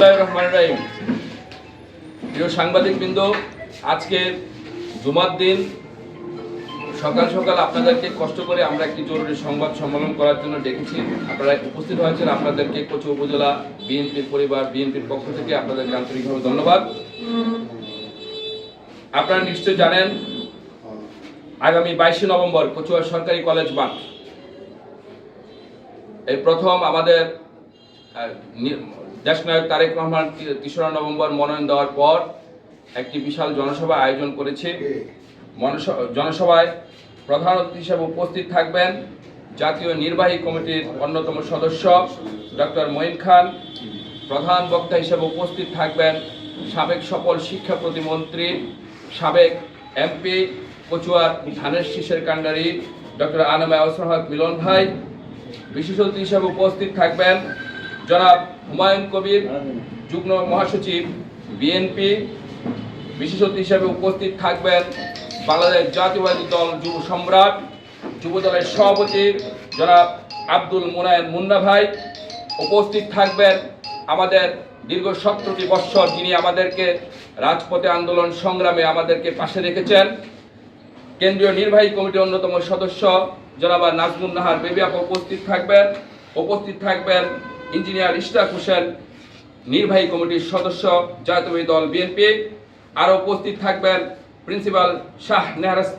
বিসমিল্লাহির রহমানির প্রিয় সাংবাদিক বৃন্দ আজকে জুমার দিন। সকাল সকাল আপনাদেরকে কষ্ট করে আমরা একটি জরুরি সংবাদ সম্মেলন করার জন্য ডেকেছি। আপনারা উপস্থিত হয়েছেন, আপনাদেরকে কচু উপজেলা বিএনপির পরিবার, বিএনপির পক্ষ থেকে আপনাদেরকে আন্তরিকভাবে ধন্যবাদ। আপনারা নিশ্চয় জানেন, আগামী বাইশে নভেম্বর কচুয়া সরকারি কলেজ মাঠ। এই প্রথম আমাদের দেশনায়ক তারেক রহমান তেসরা নভেম্বর মনোনয়ন দেওয়ার পর একটি বিশাল জনসভা আয়োজন করেছে। জনসভায় প্রধান অতিথি হিসেবে উপস্থিত থাকবেন জাতীয় নির্বাহী কমিটির অন্যতম সদস্য ডক্টর মঈন খান। প্রধান বক্তা হিসেবে উপস্থিত থাকবেন সাবেক সফল শিক্ষা প্রতিমন্ত্রী, সাবেক এমপি কচুয়ার ধানের শীষের কাণ্ডারি ডক্টর আনামা আহসান হক মিলন ভাই। বিশেষ অতিথি হিসেবে উপস্থিত থাকবেন জনাব হুমায়ুন কবির যুগ্ম মহাসচিব বিএনপি বিশেষ অতিথি হিসেবে উপস্থিত থাকবেন বাংলাদেশ জাতীয়বাদী দল যুব সম্রাট যুব দলের সভাপতি জনাব আব্দুল মুনায়েন মুন্না ভাই। উপস্থিত থাকবেন আমাদের দীর্ঘ সতেরোটি বৎসর যিনি আমাদেরকে রাজপথে আন্দোলন সংগ্রামে আমাদেরকে পাশে রেখেছেন। কেন্দ্রীয় নির্বাহী কমিটির অন্যতম সদস্য জনাবা নাজমুন নাহার বেবি আপা উপস্থিত থাকবেন। উপস্থিত থাকবেন ইঞ্জিনিয়ার ইশতাক হোসেন, নির্বাহী কমিটির সদস্য জাতীয় দল বিএনপি। আরও উপস্থিত থাকবেন প্রিন্সিপাল শাহ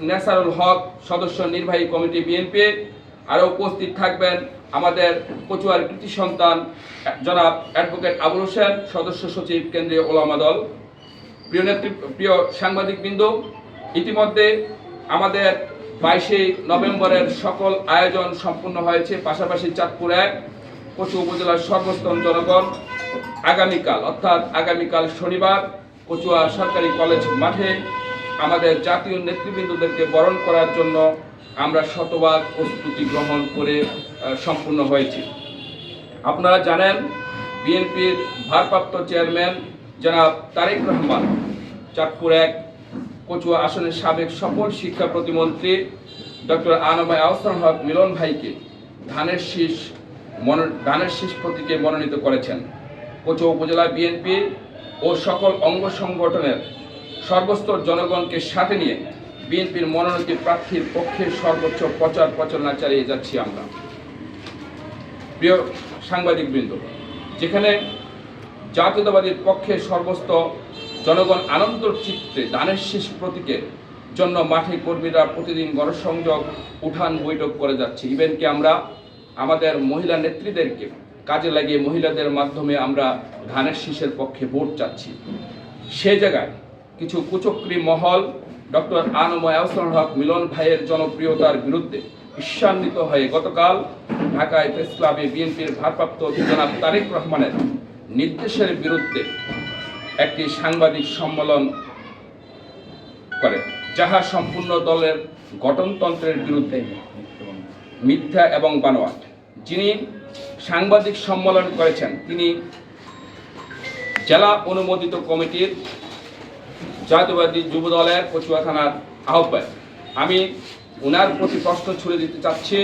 নেসারুল হক, সদস্য নির্বাহী কমিটি বিএনপি। আরও উপস্থিত থাকবেন আমাদের কচুয়ার কৃতি সন্তান, জনাব অ্যাডভোকেট আবুল হোসেন, সদস্য সচিব কেন্দ্রীয় ওলামা দল। প্রিয় নেতৃ, প্রিয় সাংবাদিক বিন্দু ইতিমধ্যে আমাদের বাইশে নভেম্বরের সকল আয়োজন সম্পূর্ণ হয়েছে, পাশাপাশি চাঁদপুর এক। কচু উপজেলার সর্বস্তর জনগণ আগামীকাল, অর্থাৎ আগামীকাল শনিবার কচুয়া সরকারি কলেজ মাঠে আমাদের জাতীয় নেতৃবৃন্দদেরকে বরণ করার জন্য আমরা শতভাগ প্রস্তুতি গ্রহণ করে সম্পূর্ণ হয়েছি। আপনারা জানেন, বিএনপির ভারপ্রাপ্ত চেয়ারম্যান জনাব তারেক রহমান, চাঁদপুর এক কচুয়া আসনের সাবেক সফল শিক্ষা প্রতিমন্ত্রী ডক্টর আনবাই আহসান হক মিলন ভাইকে ধানের শীষ মন ধানের শীষ প্রতীকে মনোনীত করেছেন। কচুয়া উপজেলা বিএনপি ও সকল অঙ্গ সংগঠনের সর্বস্তর জনগণকে সাথে নিয়ে বিএনপির মনোনীত প্রার্থীর পক্ষে সর্বোচ্চ প্রচার প্রচারণা চালিয়ে যাচ্ছি আমরা। প্রিয় সাংবাদিক বৃন্দ, যেখানে জাতীয়তাবাদীর পক্ষে সর্বস্ত জনগণ আনন্দ চিত্তে দানের শেষ প্রতীকের জন্য মাঠে কর্মীরা প্রতিদিন গণসংযোগ, উঠান বৈঠক করে যাচ্ছে। ইভেনকে আমরা আমাদের মহিলা নেত্রীদেরকে কাজে লাগিয়ে মহিলাদের মাধ্যমে আমরা ধানের শীষের পক্ষে ভোট চাচ্ছি। সে জায়গায় কিছু কুচক্রী মহল, ডক্টর আনময় আহসান হক মিলন ভাইয়ের জনপ্রিয়তার বিরুদ্ধে ঈর্ষান্বিত হয়ে গতকাল ঢাকায় প্রেস ক্লাবে বিএনপির ভারপ্রাপ্ত জনাব তারেক রহমানের নির্দেশের বিরুদ্ধে একটি সাংবাদিক সম্মেলন করে, যাহা সম্পূর্ণ দলের গঠনতন্ত্রের বিরুদ্ধে মিথ্যা এবং বানোয়াট। যিনি সাংবাদিক সম্মেলন করেছেন, তিনি জেলা অনুমোদিত কমিটির জাতীয়বাদী যুব দলের কচুয়া থানার আহ্বায়ক। আমি ওনার প্রতি প্রশ্ন ছুড়ে দিতে চাচ্ছি,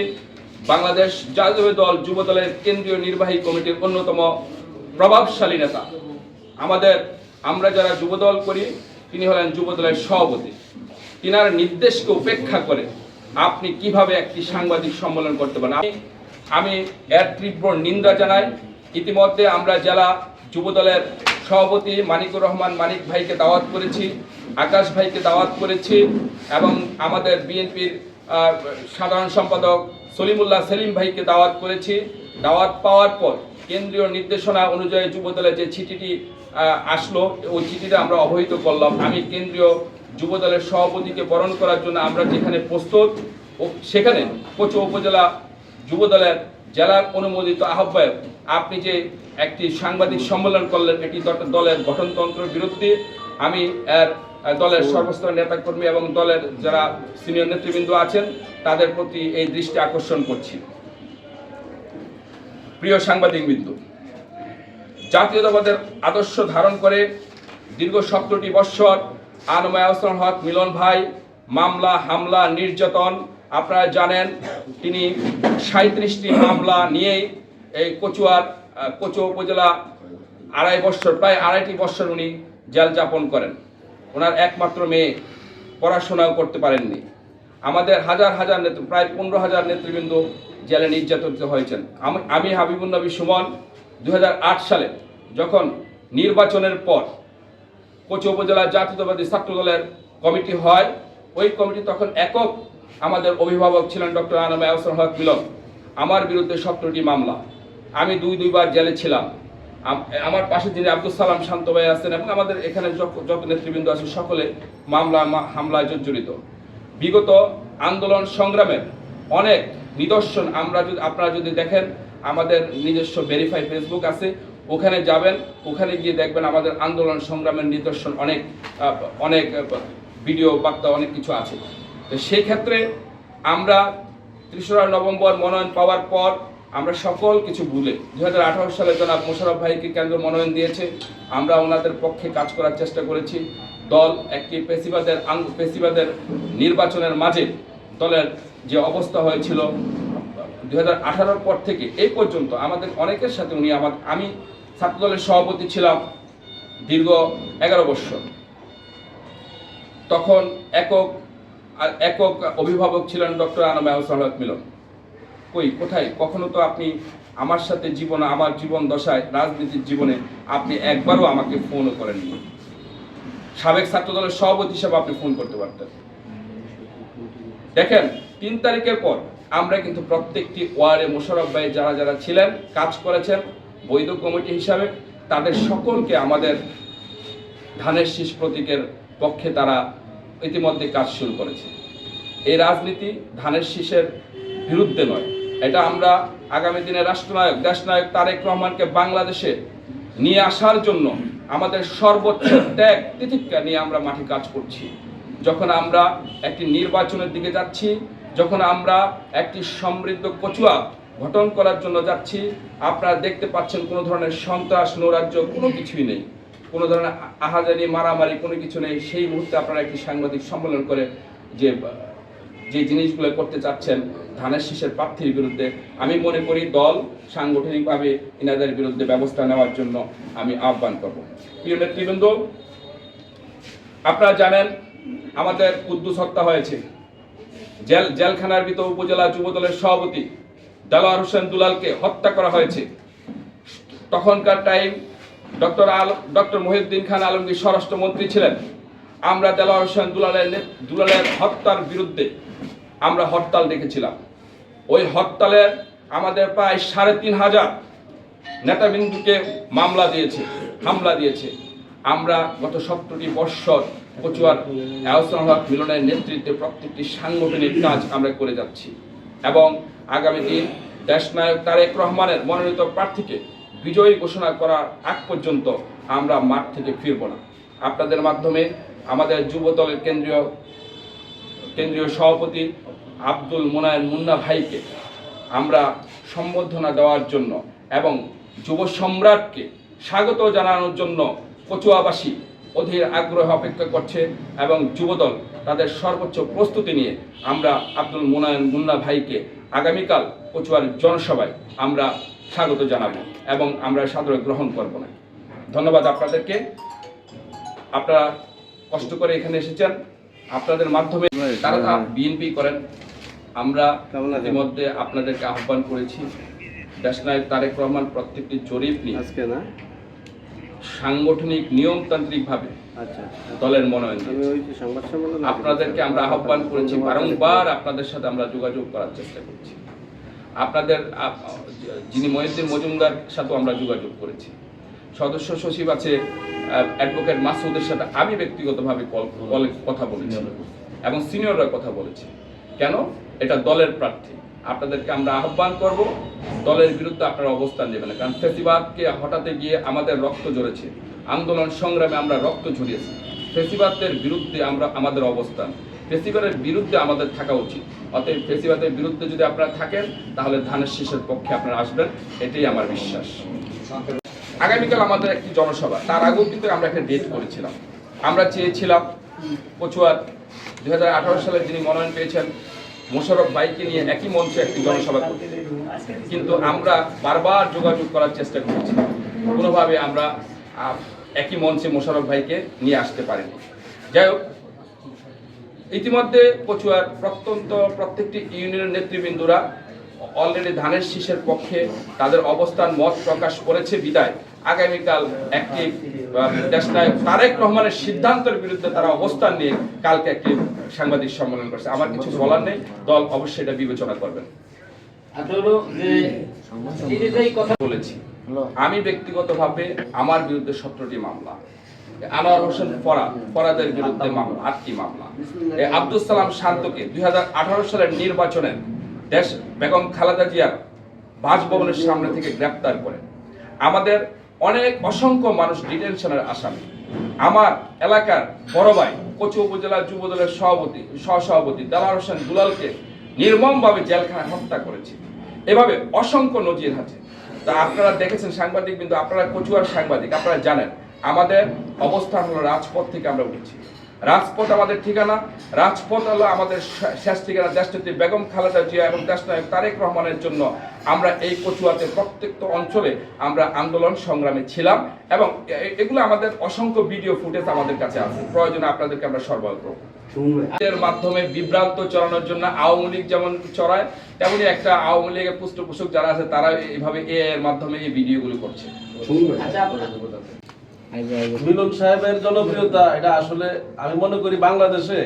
বাংলাদেশ জাতীয় দল যুব দলের কেন্দ্রীয় নির্বাহী কমিটির অন্যতম প্রভাবশালী নেতা। আমাদের, আমরা যারা যুবদল করি, তিনি হলেন যুবদলের সভাপতি। তিনার নির্দেশকে উপেক্ষা করে আপনি কীভাবে একটি সাংবাদিক সম্মেলন করতে পারেন? আমি এর তীব্র নিন্দা জানাই। ইতিমধ্যে আমরা জেলা যুবদলের সভাপতি মানিকুর রহমান মানিক ভাইকে দাওয়াত করেছি, আকাশ ভাইকে দাওয়াত করেছি এবং আমাদের বিএনপির সাধারণ সম্পাদক সলিমুল্লাহ সেলিম ভাইকে দাওয়াত করেছি। দাওয়াত পাওয়ার পর কেন্দ্রীয় নির্দেশনা অনুযায়ী যুবদলের যে চিঠিটি আসলো। ওই চিঠিটা আমরা অবহিত করলাম। আমি কেন্দ্রীয় যুবদলের সভাপতিকে বরণ করার জন্য আমরা যেখানে প্রস্তুত সেখানে কোচ উপজেলা যুবদলের জেলার অনুমোদিত আহ্বায়ক, আপনি যে একটি সাংবাদিক সম্মেলন করলেন, এটি দলের গঠনতন্ত্রের বিরুদ্ধে। আমি এর দলের সর্বস্তর নেতাকর্মী এবং দলের যারা সিনিয়র নেতৃবৃন্দ আছেন, তাদের প্রতি এই দৃষ্টি আকর্ষণ করছি। প্রিয় সাংবাদিক বিন্দু জাতীয়তাবাদের আদর্শ ধারণ করে দীর্ঘ সত্তরটি বৎসর আনময় আহসান হক মিলন ভাই, মামলা, হামলা, নির্যাতন, আপনারা জানেন তিনি সাঁত্রিশটি মামলা নিয়েই এই কচুয়ার কচুয়া উপজেলা আড়াই বছর প্রায় আড়াইটি বছর উনি জেল যাপন করেন। ওনার একমাত্র মেয়ে, পড়াশোনাও করতে পারেননি। আমাদের হাজার হাজার নেতৃ, প্রায় পনেরো হাজার নেতৃবৃন্দ জেলে নির্যাতিত হয়েছেন। আমি হাবিবুল নবী সুমন দুই হাজার আট সালে যখন নির্বাচনের পর কোচি উপজেলা জাতীয়তাবাদী ছাত্র দলের কমিটি হয়, ওই কমিটি তখন একক আমাদের অভিভাবক ছিলেন ডক্টর আনামে আহসান হক মিলন আমার বিরুদ্ধে সতেরোটি মামলা। আমি দুই, দুইবার জেলে ছিলাম। আমার পাশে যিনি আব্দুল সালাম শান্ত ভাই আছেন এবং আমাদের এখানে যত নেতৃবৃন্দ আছে সকলে মামলা হামলায় জর্জরিত। বিগত আন্দোলন সংগ্রামের অনেক নিদর্শন আমরা যদি, আপনারা যদি দেখেন আমাদের নিজস্ব ভেরিফাই ফেসবুক আছে। ওখানে যাবেন, ওখানে গিয়ে দেখবেন আমাদের আন্দোলন সংগ্রামের নিদর্শন অনেক অনেক ভিডিও বার্তা, অনেক কিছু আছে। তো সেই ক্ষেত্রে আমরা তেসরা নভেম্বর মনোনয়ন পাওয়ার পর আমরা সকল কিছু ভুলে। দু হাজার আঠারো সালে জনাব মোশারফ ভাইকে কেন্দ্র মনোনয়ন দিয়েছে। আমরা ওনাদের পক্ষে কাজ করার চেষ্টা করেছি। দল একটি পেশিবাদের পেশিবাদের নির্বাচনের মাঝে দলের যে অবস্থা হয়েছিল দু হাজার পর থেকে এই পর্যন্ত আমাদের অনেকের সাথে উনি আমার, আমি ছাত্রদলের সভাপতি ছিলাম দীর্ঘ এগারো বছর। তখন একক একক অভিভাবক ছিলেন ডক্টর আনাম আহসান মিলন। কই, কোথায়? কখনো তো আপনি আমার সাথে জীবন, আমার জীবন দশায়, রাজনীতির জীবনে আপনি একবারও আমাকে ফোনও করেননি। সাবেক ছাত্রদলের সভাপতি হিসেবে আপনি ফোন করতে পারতেন। দেখেন, তিন তারিখের পর আমরা কিন্তু প্রত্যেকটি ওয়ার্ডে মোশারফ ভাই যারা যারা ছিলেন, কাজ করেছেন, বৈধ কমিটি হিসাবে, তাদের সকলকে আমাদের ধানের শীষ প্রতীকের পক্ষে তারা ইতিমধ্যে কাজ শুরু করেছে। এই রাজনীতি ধানের শীষের বিরুদ্ধে নয়। এটা আমরা আগামী দিনে রাষ্ট্রনায়ক, দেশনায়ক তারেক রহমানকে বাংলাদেশে নিয়ে আসার জন্য আমাদের সর্বোচ্চ ত্যাগ তিতিক্ষা নিয়ে আমরা মাঠে কাজ করছি। যখন আমরা একটি নির্বাচনের দিকে যাচ্ছি যখন আমরা একটি সমৃদ্ধ কচুয়া গঠন করার জন্য যাচ্ছি, আপনারা দেখতে পাচ্ছেন কোনো ধরনের সন্ত্রাস, নৈরাজ্য কোনো কিছুই নেই। কোনো ধরনের আহাজারি মারামারি কোনো কিছু নেই। সেই মুহূর্তে আপনারা একটি সাংবাদিক সম্মেলন করে যে যে জিনিসগুলো করতে চাচ্ছেন, ধানের শীষের প্রার্থীর বিরুদ্ধে, আমি মনে করি দল সাংগঠনিকভাবে ইনাদের বিরুদ্ধে ব্যবস্থা নেওয়ার জন্য আমি আহ্বান করব। প্রিয় নেতৃবৃন্দ, আপনারা জানেন, আমাদের কুদ্দুস হত্যা হয়েছে। জেল, জেলখানার ভিতর উপজেলা যুবদলের সভাপতি দেলোয়ার হোসেন দুলালকে হত্যা করা হয়েছে। তখনকার টাইম ডক্টর আল ডক্টর মহিউদ্দিন খান আলমগীর স্বরাষ্ট্রমন্ত্রী ছিলেন। আমরা দেলোয়ার হোসেন দুলালের দুলালের হত্যার বিরুদ্ধে আমরা হরতাল ডেকেছিলাম। ওই হরতালে আমাদের প্রায় সাড়ে তিন হাজার নেতাবিন্দুকে মামলা দিয়েছে, হামলা দিয়েছে। আমরা গত সত্তরটি বৎসর কচুয়ার আহসান হক মিলনের নেতৃত্বে প্রত্যেকটি সাংগঠনিক কাজ আমরা করে যাচ্ছি। এবং আগামী দিন দেশনায়ক তারেক রহমানের মনোনীত প্রার্থীকে বিজয়ী ঘোষণা করার আগ পর্যন্ত আমরা মাঠ থেকে ফিরব না। আপনাদের মাধ্যমে আমাদের যুব দলের কেন্দ্রীয় কেন্দ্রীয় সভাপতি আব্দুল মোনায়ের মুন্না ভাইকে আমরা সম্বর্ধনা দেওয়ার জন্য এবং যুব সম্রাটকে স্বাগত জানানোর জন্য কচুয়াবাসী অধীর আগ্রহ অপেক্ষা করছে এবং যুবদল তাদের সর্বোচ্চ প্রস্তুতি নিয়ে আমরা আব্দুল মোনায়েন মুন্না ভাইকে আগামীকাল কচুয়ার জনসভায় আমরা স্বাগত জানাব এবং আমরা সাদরে গ্রহণ করব না। ধন্যবাদ আপনাদেরকে। আপনারা কষ্ট করে এখানে এসেছেন। আপনাদের মাধ্যমে তারা বিএনপি করেন। আমরা? ইতিমধ্যে আপনাদেরকে আহ্বান করেছি। দেশনায়ক তারেক রহমান প্রত্যেকটি জরিপ নিয়ে। আজকে না? সাংগঠনিক নিয়মতান্ত্রিকভাবে আচ্ছা। দলের মনোনয়ন আমি দিয়েছে। ওই যে সংবাদ সম্মেলন আপনাদেরকে আমরা আহ্বান করেছি বারংবার আপনাদের সাথে আমরা যোগাযোগ করার চেষ্টা করছি। আপনাদের যিনি মহিউদ্দিন মজুমদার সাথেও আমরা যোগাযোগ করেছি। সদস্য সচিব আছে অ্যাডভোকেট মাসুদের সাথে আমি ব্যক্তিগতভাবে কল- কথা বলেছি। এবং সিনিয়ররা কথা বলেছে। কেন? এটা দলের প্রার্থী। আপনাদেরকে আমরা আহ্বান করব, দলের বিরুদ্ধে আপনারা অবস্থান নেবেন কারণ ফেসিবাদকে হটাতে গিয়ে আমাদের রক্ত ঝরেছে। আন্দোলন সংগ্রামে আমরা রক্ত ঝরিয়েছি। ফেসিবাদের বিরুদ্ধে আমরা, আমাদের অবস্থান। ফেসিবাদের বিরুদ্ধে আমাদের থাকা উচিত। অতএব ফেসিবাদের বিরুদ্ধে যদি আপনারা থাকেন, তাহলে ধানের শীষের পক্ষে আপনারা আসবেন। এটাই আমার বিশ্বাস। আগামীকাল আমাদের একটি জনসভা। তার আগেও কিন্তু আমরা একটা ডেট করেছিলাম। আমরা চেয়েছিলাম কচুয়ার দু হাজার আঠারো সালে যিনি মনোনয়ন পেয়েছেন মোশারফ ভাইকে নিয়ে একই মঞ্চে একটি জনসভা করতে কিন্তু আমরা বারবার যোগাযোগ করার চেষ্টা করেছি। কোনোভাবে আমরা একই মঞ্চে মোশারফ ভাইকে নিয়ে আসতে পারিনি। যাই হোক, ইতিমধ্যে কচুয়ার প্রত্যন্ত প্রত্যেকটি ইউনিয়নের নেতৃবৃন্দরা অলরেডি ধানের শীষের পক্ষে তাদের অবস্থান মত প্রকাশ করেছে বিদায়। আগামীকাল একটি দেশনায়ক তারেক রহমানের সিদ্ধান্তের বিরুদ্ধে তারা অবস্থান নিয়ে কালকে একটি সাংবাদিক সম্মেলন করছে। আমার কিছু বলার নেই দল অবশ্যই এটা বিবেচনা করবেন। কথা বলেছি। আমি ব্যক্তিগতভাবে আমার বিরুদ্ধে সতেরোটি মামলা। আনোয়ার হোসেন ফরাদ ফরাদের বিরুদ্ধে মামলা আটটি মামলা? আব্দুল সালাম শান্তকে দুই হাজার আঠারো সালের নির্বাচনের দেশ বেগম খালেদা জিয়ার বাসভবনের সামনে থেকে গ্রেপ্তার করে। আমাদের অনেক অসংখ্য মানুষ ডিটেনশনের আসামি। আমার এলাকার বড় ভাই, কচু উপজেলা যুব দলের সভাপতি, সহসভাপতি দালার হোসেন দুলালকে নির্মমভাবে জেলখানায় হত্যা করেছে। এভাবে অসংখ্য নজির আছে। তা আপনারা দেখেছেন সাংবাদিক কিন্তু আপনারা কচুয়ার সাংবাদিক, আপনারা জানেন। আমাদের অবস্থান হলো রাজপথ থেকে আমরা উঠেছি। রাজপথ আমাদের ঠিকানা। রাজপথ হলো আমাদের শেষ ঠিকানা দেশনেত্রী বেগম খালেদা জিয়া এবং দেশনায়ক তারেক রহমানের জন্য আমরা এই কচুয়াতে প্রত্যেকটা অঞ্চলে আমরা আন্দোলন সংগ্রামে ছিলাম এবং এগুলো আমাদের অসংখ্য ভিডিও ফুটেজ আমাদের কাছে আছে। প্রয়োজনে আপনাদেরকে আমরা সরবরাহ করব। এর মাধ্যমে বিভ্রান্ত চড়ানোর জন্য আওয়ামী লীগ যেমন চড়ায় তেমনি একটা আওয়ামী লীগের পৃষ্ঠপোষক যারা আছে তারা এইভাবে এ এর মাধ্যমে এই ভিডিওগুলো করছে। আচ্ছা মিলন সাহেবের জনপ্রিয়তা, এটা আসলে আমি মনে করি বাংলাদেশে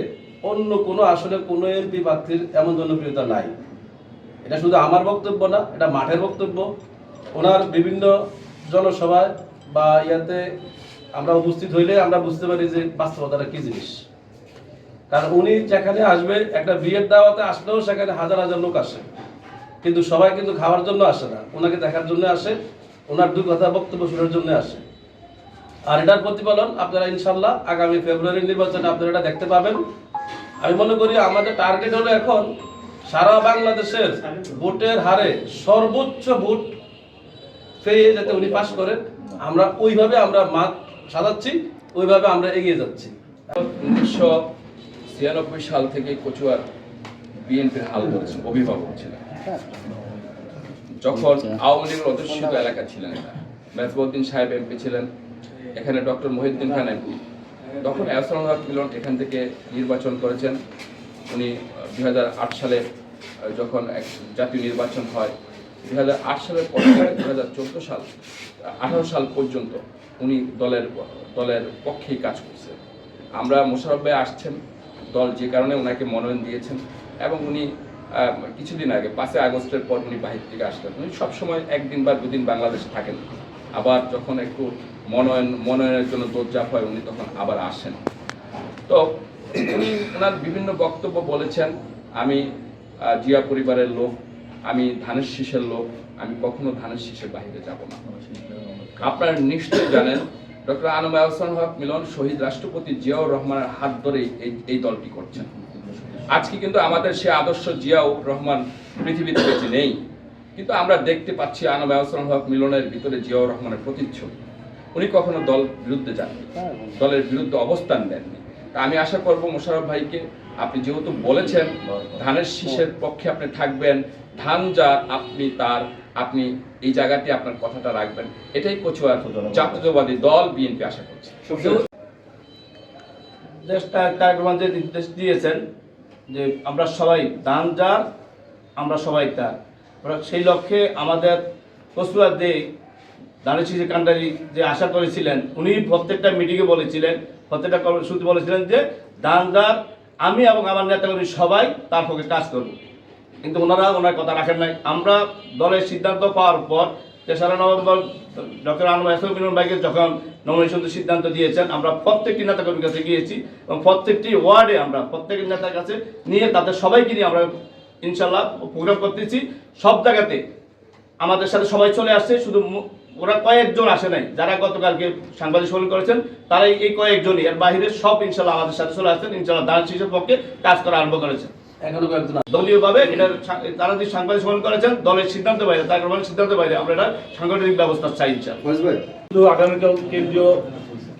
অন্য কোনো আসলে কোনো এমপি প্রার্থীর এমন জনপ্রিয়তা নাই। এটা শুধু আমার বক্তব্য না, এটা মাঠের বক্তব্য। ওনার বিভিন্ন জনসভায় বা ইয়াতে আমরা উপস্থিত হইলে আমরা বুঝতে পারি যে বাস্তবতাটা কি জিনিস। কারণ উনি যেখানে আসবে, একটা বিয়ের দাওয়াতে আসলেও সেখানে হাজার হাজার লোক আসে। কিন্তু সবাই কিন্তু খাওয়ার জন্য আসে না, ওনাকে দেখার জন্য আসে, ওনার দুই কথা বক্তব্য শোনার জন্য আসে। আর এটার প্রতিফলন আপনারা ইনশাল্লাহ আগামী ফেব্রুয়ারি নির্বাচনে আপনারা এটা দেখতে পাবেন। আমি মনে করি আমাদের টার্গেট হলো এখন সারা বাংলাদেশের ভোটের হারে সর্বোচ্চ ভোট পেয়ে যাতে উনি পাশ করেন, আমরা ওইভাবে আমরা মাঠ সাজাচ্ছি, ওইভাবে আমরা এগিয়ে যাচ্ছি। উনিশশো ছিয়ানব্বই সাল থেকে কচুয়ার বিএনপির হাল ধরেছেন, অভিভাবক ছিলেন। যখন আওয়ামী লীগের অধ্যুষিত এলাকা ছিলেন মেজবউদ্দিন সাহেব এমপি ছিলেন এখানে ডক্টর মহিউদ্দিন খান এমপি। তখন এহসান হক মিলন এখান থেকে নির্বাচন করেছেন। উনি দুই সালে যখন এক জাতীয় নির্বাচন হয় দু হাজার আট সালের পর দুই সাল, আঠারো সাল পর্যন্ত উনি দলের দলের পক্ষেই কাজ করছেন। আমরা মোশারফ ভাই আসছেন, দল যে কারণে ওনাকে মনোনয়ন দিয়েছেন এবং উনি কিছুদিন আগে, পাঁচই আগস্টের পর উনি বাহির থেকে আসলেন। উনি সবসময় একদিন বা দুদিন বাংলাদেশে থাকেন। আবার যখন একটু মনোনয়ন, মনোনয়নের জন্য দৌড়জাপ হয়, উনি তখন আবার আসেন। তো উনি ওনার বিভিন্ন বক্তব্য বলেছেন, আমি জিয়া পরিবারের লোক, আমি ধানের শীষের লোক, আমি কখনো ধানের শীষের বাহিরে যাব না। আপনারা নিশ্চয়ই জানেন, ডক্টর আনম আহসান হক মিলন শহীদ রাষ্ট্রপতি জিয়াউর রহমানের হাত ধরেই এই এই দলটি করছেন। আজকে কিন্তু আমাদের সে আদর্শ জিয়াউর রহমান পৃথিবীতে বেঁচে নেই। কিন্তু আমরা দেখতে পাচ্ছি আনম হক মিলনের ভিতরে জিয়াউর রহমানের প্রতিচ্ছবি। উনি কখনো দল বিরুদ্ধে যাননি, দলের বিরুদ্ধে অবস্থান নেননি। আমি আশা করব মোশারফ ভাইকে, আপনি যেহেতু বলেছেন ধানের শীষের পক্ষে আপনি থাকবেন, ধান যা আপনি তার, আপনি এই জায়গাতে আপনার কথাটা রাখবেন, এটাই কচুয়ার জাতীয়তাবাদী দল বিএনপি আশা করছে। দেশটা রহমান যে নির্দেশ দিয়েছেন, যে আমরা সবাই ধান যার, আমরা সবাই তার। সেই লক্ষ্যে আমাদের কসুয়ার দে দানেশি যে কান্ডারি যে আশা করেছিলেন, উনি প্রত্যেকটা মিটিংয়ে বলেছিলেন, প্রত্যেকটা কর্মসূচি বলেছিলেন যে, দানদার, আমি এবং আমার নেতাকর্মী সবাই তার পক্ষে কাজ করব। কিন্তু ওনারা ওনার কথা রাখেন নাই। আমরা দলের সিদ্ধান্ত পাওয়ার পর, তেসরা নভেম্বর, ডক্টর আনম মিলন ভাইকে যখন নমিনেশন সিদ্ধান্ত দিয়েছেন, আমরা প্রত্যেকটি নেতাকর্মীর কাছে গিয়েছি এবং প্রত্যেকটি ওয়ার্ডে আমরা প্রত্যেকটি নেতার কাছে নিয়ে তাদের সবাইকে নিয়ে আমরা ইনশাল্লাহ প্রোগ্রাম করতেছি। সব জায়গাতে আমাদের সাথে সবাই চলে আসছে, শুধু ওরা কয়েকজন আসে নাই। যারা গতকালকে সাংবাদিক সম্মেলন করেছেন তারাই এই কয়েকজনই। এর বাইরে সব ইনশাল্লাহ আমাদের সাথে চলে আসছেন ইনশাল্লাহ দান শিশুর পক্ষে কাজ করা আরম্ভ করেছেন। এখনও কয়েকজন দলীয়ভাবে এটা তারা যে সাংবাদিক সম্মেলন করেছেন দলের সিদ্ধান্ত বাইরে তার সিদ্ধান্ত বাইরে আমরা এটা সাংগঠনিক ব্যবস্থা চাই শুধু আগামীকাল কেন্দ্রীয়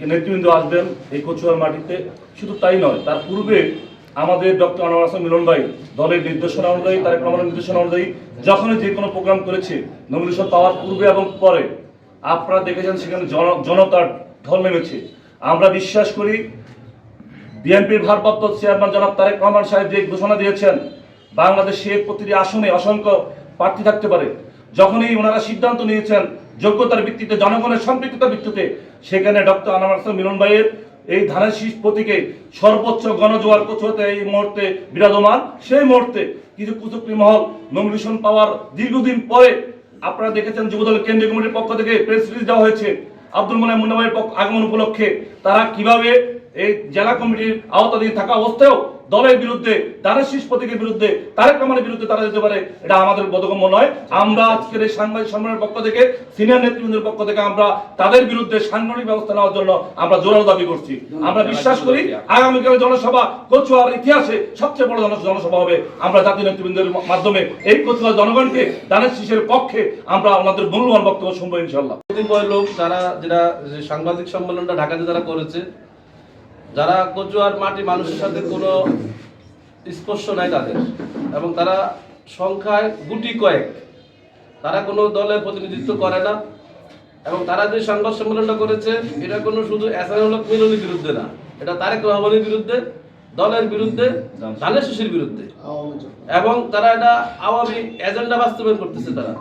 নেতৃবৃন্দ আসবেন এই কচুয়ার মাটিতে। শুধু তাই নয় তার পূর্বে আমাদের ডক্টর আনোয়ার হাসান মিলন ভাই দলের নির্দেশনা অনুযায়ী তারেক রহমানের নির্দেশনা অনুযায়ী যখনই যে কোনো প্রোগ্রাম করেছে নমিনেশন পাওয়ার পূর্বে এবং পরে আপনারা দেখেছেন সেখানে জন- জনতার ঢল নেমেছে। আমরা বিশ্বাস করি বিএনপির ভারপ্রাপ্ত চেয়ারম্যান জনাব তারেক রহমান সাহেব যে ঘোষণা দিয়েছেন, বাংলাদেশে প্রতিটি আসনে অসংখ্য প্রার্থী থাকতে পারে। যখনই ওনারা সিদ্ধান্ত নিয়েছেন যোগ্যতার ভিত্তিতে, জনগণের সম্পৃক্ততার ভিত্তিতে, সেখানে ডক্টর হাসান মিলন ভাইয়ের এই ধানের শীষ প্রতীকে সর্বোচ্চ গণজোয়ার কচুয়াতে এই মুহূর্তে বিরাজমান। সেই মুহূর্তে কিছু কুচুকরি মহল নমিনেশন পাওয়ার দীর্ঘদিন পরে আপনারা দেখেছেন যুবদল কেন্দ্রীয় কমিটির পক্ষ থেকে প্রেস রিলিজ দেওয়া হয়েছে। আব্দুল মোনায় মুন্না ভাইয়ের পক্ষ- আগমন উপলক্ষে। তারা কীভাবে এই জেলা কমিটির আওতাধীন থাকা অবস্থায়ও দলের বিরুদ্ধে তারের শীষ প্রতীকের বিরুদ্ধে তারেক রহমানের বিরুদ্ধে তারা যেতে পারে এটা আমাদের বোধগম্য নয়। আমরা আজকের এই সাংবাদিক সম্মেলনের পক্ষ থেকে সিনিয়র নেতৃবৃন্দের পক্ষ থেকে আমরা তাদের বিরুদ্ধে সাংগঠনিক ব্যবস্থা নেওয়ার জন্য আমরা জোরালো দাবি করছি। আমরা বিশ্বাস করি আগামীকালের জনসভা কচুয়ার ইতিহাসে সবচেয়ে বড় জন- জনসভা হবে। আমরা জাতীয় নেতৃবৃন্দের মাধ্যমে এই কচুয়া জনগণকে দানের শীষের পক্ষে আমরা আমাদের মূল্যবান বক্তব্য শুনব ইনশাল্লাহ লোক তারা যেটা সাংবাদিক সম্মেলনটা ঢাকাতে যারা করেছে যারা কচুয়ার মাটি মানুষের সাথে কোনো স্পর্শ নাই তাদের। এবং তারা সংখ্যায় গুটি কয়েক। তারা কোনো দলের প্রতিনিধিত্ব করে না। এবং তারা যে সংবাদ সম্মেলনটা করেছে এটা কোনো শুধু এসানুলক মিলনের বিরুদ্ধে না। এটা তারেক রহমানের বিরুদ্ধে দলের বিরুদ্ধে ধানের শিশির বিরুদ্ধে। এবং তারা এটা আওয়ামী এজেন্ডা বাস্তবায়ন করতেছে তারা।